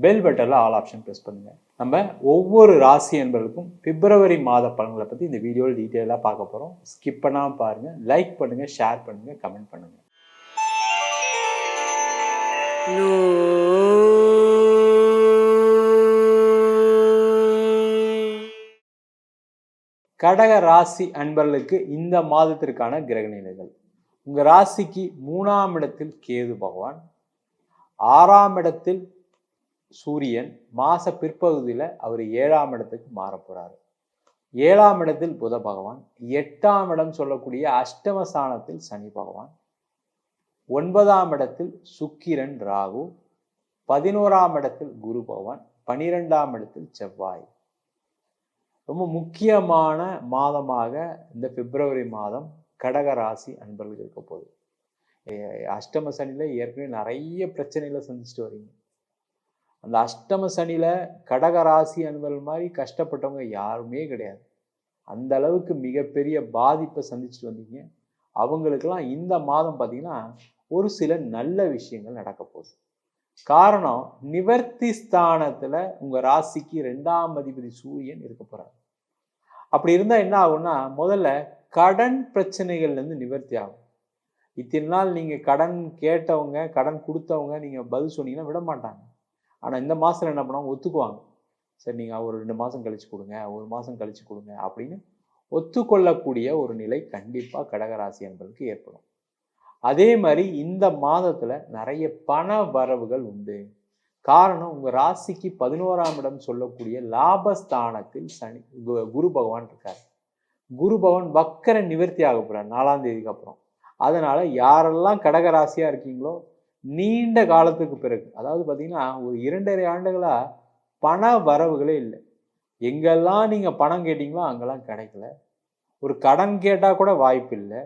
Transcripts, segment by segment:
Bell பட்டனில் all option press பண்ணுங்கள் நம்ம ஒவ்வொரு ராசி என்பவருக்கும் பிப்ரவரி மாத பலன்களை பற்றி இந்த வீடியோவில் டீட்டெயிலாக பார்க்க போகிறோம் ஸ்கிப் பண்ணாமல் பாருங்கள் லைக் பண்ணுங்கள் ஷேர் பண்ணுங்கள் கமெண்ட் பண்ணுங்கள் கடக ராசி அன்பர்களுக்கு இந்த மாதத்திற்கான கிரக நிலைகள். உங்கள் ராசிக்கு மூணாம் இடத்தில் கேது பகவான் ஆறாம் இடத்தில் சூரியன் மாச பிற்பகுதியில் அவர் ஏழாம் இடத்துக்கு மாற ஏழாம் இடத்தில் புத பகவான் எட்டாம் இடம் சொல்லக்கூடிய அஷ்டமஸ்தானத்தில் சனி பகவான் ஒன்பதாம் இடத்தில் சுக்கிரன் ராகு பதினோராம் இடத்தில் குரு பகவான் பனிரெண்டாம் இடத்தில் செவ்வாய். ரொம்ப முக்கியமான மாதமாக இந்த பிப்ரவரி மாதம் கடக ராசி அன்பர்கள் இருக்க போகுது. அஷ்டம சனியில் ஏற்கனவே நிறைய பிரச்சனைகளை சந்திச்சுட்டு வரீங்க. அந்த அஷ்டம சனியில் கடக ராசி அன்பர்கள் மாதிரி கஷ்டப்பட்டவங்க யாருமே கிடையாது. அந்த அளவுக்கு மிகப்பெரிய பாதிப்பை சந்திச்சுட்டு வந்தீங்க. அவங்களுக்கெல்லாம் இந்த மாதம் பார்த்தீங்கன்னா ஒரு சில நல்ல விஷயங்கள் நடக்க போகுது. காரணம் நிவர்த்தி ஸ்தானத்தில் உங்கள் ராசிக்கு ரெண்டாம் அதிபதி சூரியன் இருக்க போகிறார் அப்படி இருந்தால் என்ன ஆகும்னா முதல்ல கடன் பிரச்சனைகள்லேருந்து நிவர்த்தி ஆகும். இத்தனை நாள் நீங்கள் கடன் கேட்டவங்க கடன் கொடுத்தவங்க நீங்கள் பதில் சொன்னீங்கன்னா விட மாட்டாங்க ஆனால் இந்த மாதத்தில் என்ன பண்ணுவாங்க? ஒத்துக்குவாங்க. சரி நீங்கள் ஒரு ரெண்டு மாதம் கழிச்சு கொடுங்க ஒரு மாதம் கழிச்சு கொடுங்க அப்படின்னு ஒத்துக்கொள்ளக்கூடிய ஒரு நிலை கண்டிப்பாக கடகராசி என்பதற்கு ஏற்படும். அதே மாதிரி இந்த மாதத்தில் நிறைய பண வரவுகள் உண்டு. காரணம் உங்கள் ராசிக்கு பதினோராம் இடம் சொல்லக்கூடிய லாபஸ்தானத்தில் சனி கு- குரு பகவான் இருக்கார். குரு பகவான் வக்கர நிவர்த்தி ஆக போகிறார் நாலாம் தேதிக்கு அப்புறம். அதனால் யாரெல்லாம் கடகராசியாக இருக்கீங்களோ நீண்ட காலத்துக்கு பிறகு அதாவது பார்த்தீங்கன்னா ஒரு இரண்டரை ஆண்டுகளாக பண வரவுகளே இல்லை. எங்கெல்லாம் நீங்கள் பணம் கேட்டிங்களோ அங்கெல்லாம் கிடைக்கல. ஒரு கடன் கேட்டால் கூட வாய்ப்பு இல்லை.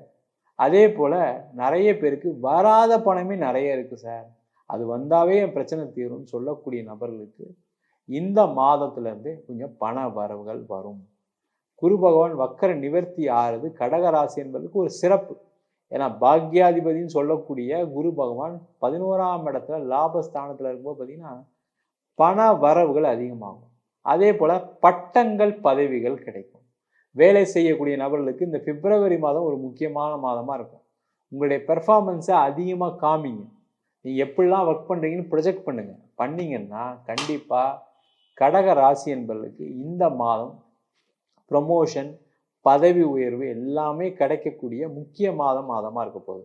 அதே போல் நிறைய பேருக்கு வராத பணமே நிறைய இருக்குது சார். அது வந்தாவே என் பிரச்சனை தீரும்னு சொல்லக்கூடிய நபர்களுக்கு இந்த மாதத்துலேருந்து கொஞ்சம் பண வரவுகள் வரும். குரு பகவான் வக்கர நிவர்த்தி ஆறுது கடக ராசி என்பதற்கு ஒரு சிறப்பு. ஏன்னா பாக்யாதிபதின்னு சொல்லக்கூடிய குரு பகவான் பதினோராம் இடத்துல லாபஸ்தானத்தில் இருக்கும்போது பார்த்தீங்கன்னா பண வரவுகள் அதிகமாகும். அதே போல் பட்டங்கள் பதவிகள் கிடைக்கும். வேலை செய்யக்கூடிய நபர்களுக்கு இந்த பிப்ரவரி மாதம் ஒரு முக்கியமான மாதமாக இருக்கும். உங்களுடைய பெர்ஃபார்மன்ஸை அதிகமாக காமிங்க. நீங்கள் எப்படிலாம் ஒர்க் பண்ணுறீங்கன்னு ப்ரொஜெக்ட் பண்ணுங்கள் பண்ணிங்கன்னா கண்டிப்பாக கடக ராசி என்பவர்களுக்கு இந்த மாதம் ப்ரொமோஷன் பதவி உயர்வு எல்லாமே கிடைக்கக்கூடிய முக்கிய மாதம் மாதமாக இருக்க போகுது.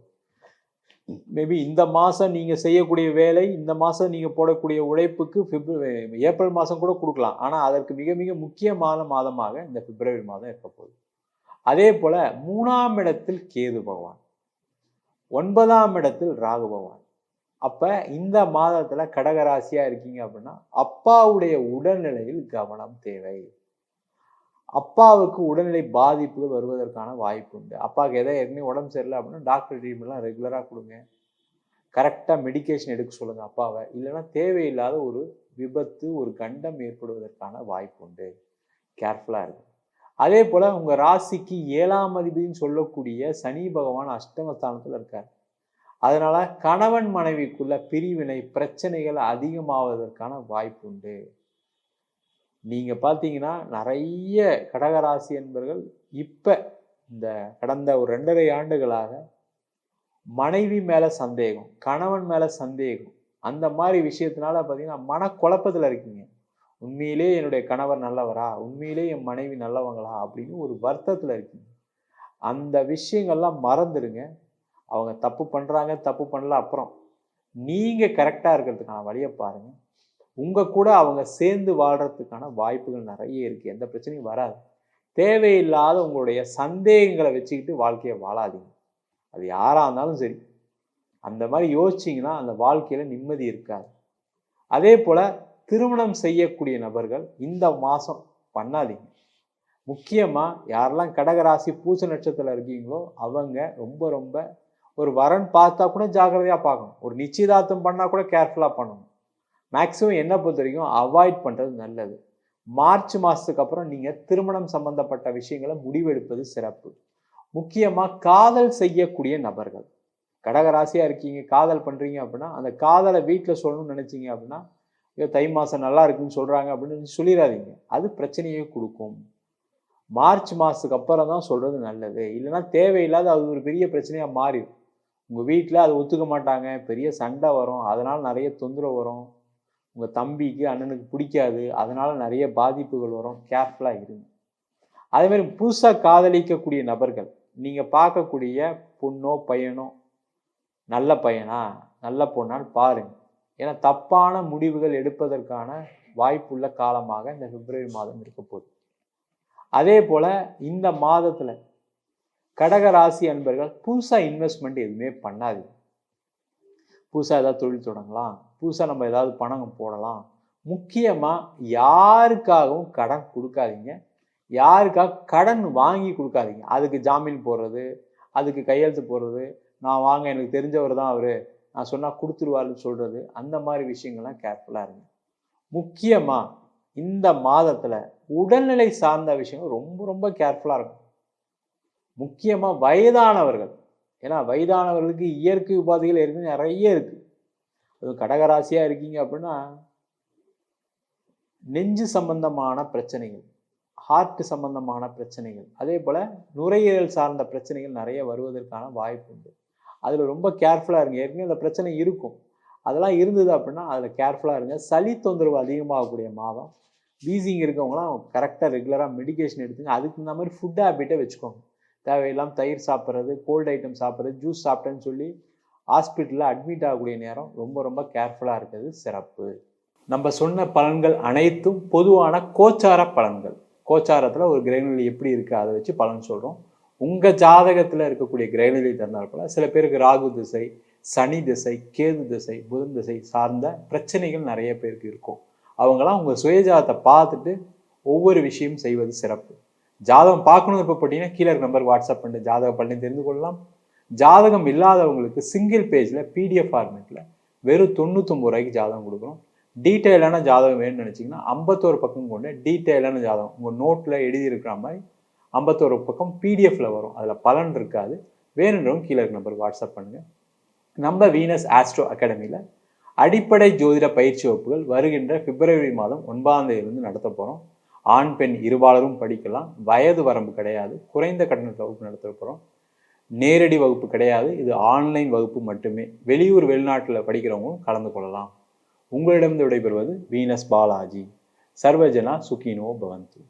மேபி இந்த மாதம் நீங்கள் செய்யக்கூடிய வேலை இந்த மாதம் நீங்கள் போடக்கூடிய உழைப்புக்கு பிப்ரவரி ஏப்ரல் மாதம் கூட கொடுக்கலாம். ஆனால் அதற்கு மிக மிக முக்கியமான மாதமாக இந்த பிப்ரவரி மாதம் இருக்க போகுது. அதே போல் மூணாம் இடத்தில் கேது பகவான் ஒன்பதாம் இடத்தில் ராகு பகவான். அப்போ இந்த மாதத்தில் கடகராசியாக இருக்கீங்க அப்படின்னா அப்பாவுடைய உடல்நிலையில் கவனம் தேவை. அப்பாவுக்கு உடல்நிலை பாதிப்புகள் வருவதற்கான வாய்ப்பு உண்டு. அப்பாவுக்கு எதாவது ஏற்கனவே உடம்பு சரியில்லை அப்படின்னா டாக்டர் ட்ரீட்மெண்ட்லாம் ரெகுலராக கொடுங்க. கரெக்டாக மெடிகேஷன் எடுக்க சொல்லுங்கள் அப்பாவை. இல்லைன்னா தேவையில்லாத ஒரு விபத்து ஒரு கண்டம் ஏற்படுவதற்கான வாய்ப்பு உண்டு. கேர்ஃபுல்லாக இருக்கும் அதே போல் உங்கள் ராசிக்கு ஏழாம் அதிபதினு சொல்லக்கூடிய சனி பகவான் அஷ்டமஸ்தானத்தில் இருக்கார். அதனால் கணவன் மனைவிக்குள்ள பிரிவினை பிரச்சனைகள் அதிகமாவதற்கான வாய்ப்பு உண்டு. நீங்கள் பார்த்தீங்கன்னா நிறைய கடகராசி என்பர்கள் இப்போ இந்த கடந்த ஒரு ரெண்டரை ஆண்டுகளாக மனைவி மேலே சந்தேகம் கணவன் மேலே சந்தேகம் அந்த மாதிரி விஷயத்தினால பார்த்தீங்கன்னா மனக்குழப்பத்தில் இருக்கீங்க. உண்மையிலே என்னுடைய கணவர் நல்லவரா? உண்மையிலே என் மனைவி நல்லவங்களா? அப்படின்னு ஒரு வருத்தத்தில் இருக்கீங்க. அந்த விஷயங்கள்லாம் மறந்துடுங்க. அவங்க தப்பு பண்ணுறாங்க தப்பு பண்ணல அப்புறம் நீங்கள் கரெக்டாக இருக்கிறதுக்கான வழியை பாருங்கள் உங்கள் கூட அவங்க சேர்ந்து வாழ்கிறதுக்கான வாய்ப்புகள் நிறைய இருக்குது எந்த பிரச்சனையும் வராது. தேவையில்லாத உங்களுடைய சந்தேகங்களை வச்சுக்கிட்டு வாழ்க்கையை வாழாதீங்க. அது யாராக இருந்தாலும் சரி. அந்த மாதிரி யோசிச்சீங்கன்னா அந்த வாழ்க்கையில் நிம்மதி இருக்காது. அதே போல் திருமணம் செய்யக்கூடிய நபர்கள் இந்த மாதம் பண்ணாதீங்க. முக்கியமாக யாரெல்லாம் கடகராசி பூச நட்சத்திரத்தில் இருக்கீங்களோ அவங்க ரொம்ப ரொம்ப ஒரு வரன் பார்த்தா கூட ஜாக்கிரதையாக பார்க்கணும். ஒரு நிச்சயதார்த்தம் பண்ணால் கூட கேர்ஃபுல்லாக பண்ணணும். மேக்ஸிமம் என்ன பொறுத்த வரைக்கும் அவாய்ட் பண்ணுறது நல்லது. மார்ச் மாதத்துக்கு அப்புறம் நீங்கள் திருமணம் சம்பந்தப்பட்ட விஷயங்களை முடிவெடுப்பது சிறப்பு. முக்கியமாக காதல் செய்யக்கூடிய நபர்கள். கடகராசியாக இருக்கீங்க காதல் பண்ணுறீங்க அப்படின்னா அந்த காதலை வீட்டில் சொல்லணும்னு நினச்சிங்க அப்படின்னா ஐயோ தை மாதம் நல்லா இருக்குன்னு சொல்கிறாங்க அப்படின்னு சொல்லிடாதீங்க அது பிரச்சனையே கொடுக்கும். மார்ச் மாதத்துக்கு அப்புறம் தான் சொல்கிறது நல்லது. இல்லைன்னா தேவையில்லாத அது ஒரு பெரிய பிரச்சனையாக மாறிடும். உங்கள் வீட்டில் அதை ஒத்துக்க மாட்டாங்க பெரிய சண்டை வரும் அதனால் நிறைய தொந்தரவு வரும். உங்கள் தம்பிக்கு அண்ணனுக்கு பிடிக்காது. அதனால் நிறைய பாதிப்புகள் வரும். கேர்ஃபுல்லாக இருங்க. அதேமாதிரி புதுசாக காதலிக்கக்கூடிய நபர்கள் நீங்கள் பார்க்கக்கூடிய பொண்ணோ பையனோ நல்ல பையனா நல்ல பொண்ணான்னு பாருங்க. ஏன்னா தப்பான முடிவுகள் எடுப்பதற்கான வாய்ப்புள்ள காலமாக இந்த பிப்ரவரி மாதம் இருக்க போகுது. அதே போல் இந்த மாதத்தில் கடக ராசி அன்பர்கள் புதுசாக இன்வெஸ்ட்மெண்ட் எதுவுமே பண்ணாது புதுசாக ஏதாவது தொழில் தொடங்கலாம். புதுசாக நம்ம ஏதாவது பணம் போடலாம். முக்கியமாக யாருக்காகவும் கடன் கொடுக்காதீங்க. யாருக்காக கடன் வாங்கி கொடுக்காதீங்க. அதுக்கு ஜாமீன் போடுறது அதுக்கு கையெழுத்து போடுறது நான் வாங்க எனக்கு தெரிஞ்சவர் தான் அவர் நான் சொன்னால் கொடுத்துருவாருன்னு சொல்கிறது அந்த மாதிரி விஷயங்கள்லாம் கேர்ஃபுல்லாக இருங்க. முக்கியமாக இந்த மாதத்தில் உடல்நிலை சார்ந்த விஷயங்கள் ரொம்ப ரொம்ப கேர்ஃபுல்லாக இருக்கும் முக்கியமாக வயதானவர்கள் ஏன்னா வயதானவர்களுக்கு இயற்கை உபாதைகள் ஏற்கனவே நிறைய இருக்குது கடகராசியாக இருக்கீங்க அப்படின்னா நெஞ்சு சம்பந்தமான பிரச்சனைகள் ஹார்ட் சம்பந்தமான பிரச்சனைகள் அதே போல் நுரையீரல் சார்ந்த பிரச்சனைகள் நிறைய வருவதற்கான வாய்ப்பு உண்டு. அதில் ரொம்ப கேர்ஃபுல்லாக இருங்க. ஏற்கனவே அந்த பிரச்சனை இருக்கும். அதெல்லாம் இருந்தது அப்படின்னா அதில் கேர்ஃபுல்லாக இருங்க. சளி தொந்தரவு அதிகமாகக்கூடிய மாதம். வீசிங் இருக்கவங்களாம் கரெக்டாக ரெகுலராக மெடிகேஷன் எடுத்துங்க. அதுக்கு இந்த மாதிரி ஃபுட் ஹேபிட்டை வச்சுக்கோங்க. தேவையில்லாமல் தயிர் சாப்பிட்றது கோல்டு ஐட்டம் சாப்பிட்றது ஜூஸ் சாப்பிட்டேன்னு சொல்லி ஹாஸ்பிட்டலில் அட்மிட் ஆகக்கூடிய நேரம் ரொம்ப ரொம்ப கேர்ஃபுல்லாக இருக்கிறது சிறப்பு. நம்ம சொன்ன பலன்கள் அனைத்தும் பொதுவான கோச்சார பலன்கள். கோச்சாரத்தில் ஒரு கிரகநிலை எப்படி இருக்குது அதை வச்சு பலன் சொல்கிறோம் உங்கள் ஜாதகத்தில் இருக்கக்கூடிய கிரகநிலை தந்தால் போல சில பேருக்கு ராகு திசை சனி திசை கேது திசை புதன் திசை சார்ந்த பிரச்சனைகள் நிறைய பேருக்கு இருக்கும். அவங்களாம் உங்கள் சுயஜாதத்தை பார்த்துட்டு ஒவ்வொரு விஷயம் செய்வது சிறப்பு. ஜாதகம் பார்க்கணும் இப்போ பார்த்தீங்கன்னா கீழே இருக்க நம்பர் வாட்ஸ்அப் பண்ணிட்டு ஜாதக பண்ணி தெரிந்து கொள்ளலாம். ஜாதகம் இல்லாதவங்களுக்கு சிங்கிள் பேஜில் பிடிஎஃப் ஃபார்மேட்டில் வெறும் தொண்ணூத்தொம்பது ரூபாய்க்கு ஜாதகம் கொடுக்குறோம் டீட்டெயிலான ஜாதகம் வேணும்னு நினச்சிங்கன்னா ஐம்பத்தோரு பக்கம் கொண்டு டீட்டெயிலான ஜாதகம். உங்கள் நோட்டில் எழுதியிருக்கிற மாதிரி ஐம்பத்தோரு பக்கம் பிடிஎஃப்பில் வரும். அதில் பலன் இருக்காது. வேணுன்றவங்க கீழே இருக்க நம்பர் வாட்ஸ்அப் பண்ணுங்கள் நம்ம வீனஸ் ஆஸ்ட்ரோ அகாடமியில் அடிப்படை ஜோதிட பயிற்சி வகுப்புகள் வருகின்ற பிப்ரவரி மாதம் ஒன்பதாம் தேதியிலிருந்து நடத்த போகிறோம் ஆண் பெண் இருபாலரும் படிக்கலாம். வயது வரம்பு கிடையாது. குறைந்த கட்டண வகுப்பு நடத்த போகிறோம் நேரடி வகுப்பு கிடையாது. இது ஆன்லைன் வகுப்பு மட்டுமே. வெளியூர் வெளிநாட்டில் படிக்கிறவங்களும் கலந்து கொள்ளலாம். உங்களிடம் விடைபெறுவது வீனஸ் பாலாஜி. சர்வஜனா சுகினோ பவந்து.